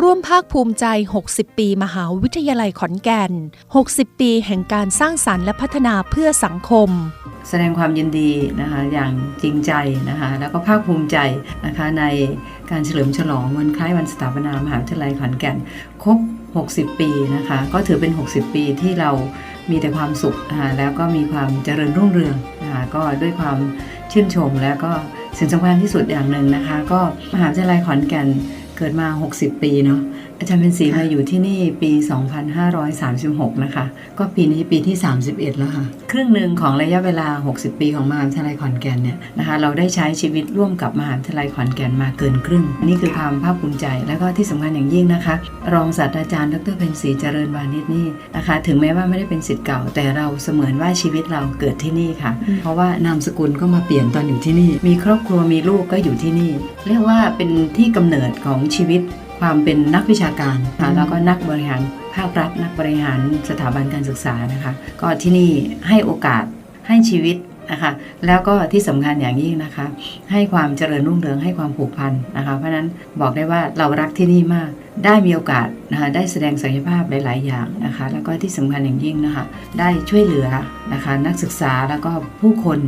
ร่วมภาคภูมิใจ 60 ปี มหาวิทยาลัยขอนแก่น 60 ปีแห่งการสร้างสรรค์และพัฒนาเพื่อสังคม แสดงความยินดีนะคะอย่างจริงใจนะคะแล้วก็ภาคภูมิใจนะคะในการเฉลิมฉลองวันคล้ายวันสถาปนามหาวิทยาลัยขอนแก่นครบ 60 ปีนะคะก็ถือเป็น 60 ปีที่เรามีแต่ความสุขนะคะแล้วก็มีความเจริญรุ่งเรืองนะคะก็ด้วยความชื่นชมแล้วก็สิ่งสำคัญที่สุดอย่างหนึ่งนะคะ ก็มหาวิทยาลัยขอนแก่น เกิดมา 60 ปีเนาะ อาจารย์เป็นศรีมาอยู่ที่นี่ปี 2536 นะคะ ก็ปีนี้ปีที่ 31 แล้วค่ะ ครึ่งหนึ่งของระยะเวลา 60 ปีของมหาวิทยาลัยขอนแก่นเนี่ยนะคะ เราได้ใช้ชีวิตร่วมกับมหาวิทยาลัยขอนแก่นมาเกินครึ่ง นี่คือความภาคภูมิใจ และก็ที่สำคัญอย่างยิ่งนะคะ รองศาสตราจารย์ดรเพ็ญศรีเจริญวานิชนี่นะคะ ถึงแม้ว่าไม่ได้เป็นศิษย์เก่า แต่เราเสมือนว่าชีวิตเราเกิดที่นี่ค่ะ เพราะว่านามสกุลก็มาเปลี่ยนตอนอยู่ที่นี่ มีครอบครัวมีลูกก็อยู่ที่นี่ เรียกว่าเป็นที่กำเนิดของชีวิต ความเป็นนักวิชาการค่ะแล้วก็นักบริหารภาครัฐนักบริหารสถาบันการศึกษานะคะ ก็ที่นี่ให้โอกาสให้ชีวิตนะคะแล้วก็ที่สำคัญอย่างยิ่งนะคะ ให้ความเจริญรุ่งเรืองให้ความผูกพันนะคะเพราะฉะนั้นบอกได้ว่าเรารักที่นี่มาก ได้มีโอกาสนะคะได้แสดงศักยภาพหลาย ๆ อย่างนะคะ แล้วก็ที่สำคัญอย่างยิ่งนะคะได้ช่วยเหลือนะคะนักศึกษาแล้วก็ผู้คน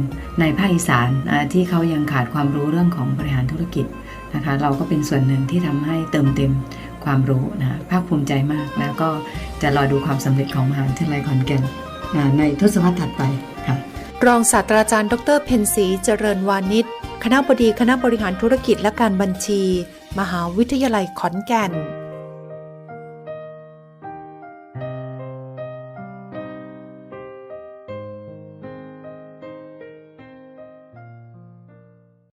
ในภาคอีสานอ่าที่เขายังขาดความรู้เรื่องของบริหารธุรกิจ นะคะเราก็เป็นส่วนหนึ่งที่ทำให้เติมเต็มความรู้นะภาคภูมิใจมากแล้วก็จะรอดูความสำเร็จของมหาวิทยาลัยขอนแก่นในทศวรรษถัดไปค่ะรองศาสตราจารย์ ดรเพนศรีเจริญวานิชคณะบดีคณะบริหารธุรกิจและการบัญชี มหาวิทยาลัยขอนแก่น